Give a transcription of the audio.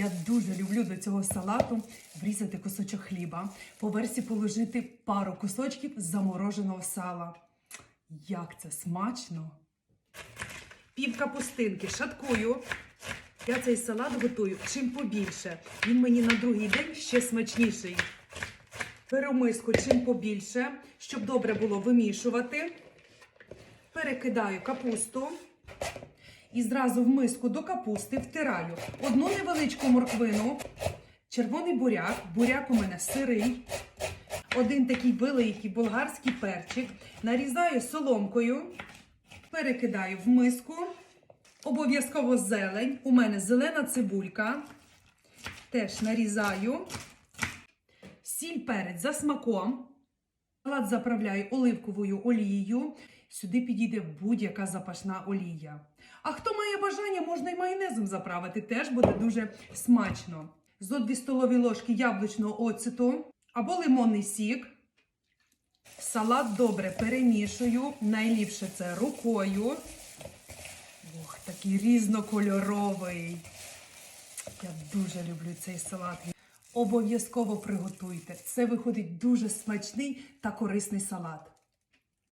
Я дуже люблю до цього салату врізати кусочок хліба, по версі положити пару кусочків замороженого сала. Як це смачно! Пів капустинки шаткую. Я цей салат готую чим побільше. Він мені на другий день ще смачніший. Беру миску чим побільше, щоб добре було вимішувати. Перекидаю капусту. І зразу в миску до капусти втираю одну невеличку морквину, червоний буряк, буряк у мене сирий, один такий великий болгарський перчик, нарізаю соломкою, перекидаю в миску, обов'язково зелень. У мене зелена цибулька, теж нарізаю, сіль перець за смаком. Салат заправляю оливковою олією. Сюди підійде будь-яка запашна олія. А хто має бажання, можна і майонезом заправити, теж буде дуже смачно. Зо 2 столові ложки яблучного оцету або лимонний сік. Салат добре перемішую. Найліпше це рукою. Ох, такий різнокольоровий. Я дуже люблю цей салат. Обов'язково приготуйте. Це виходить дуже смачний та корисний салат.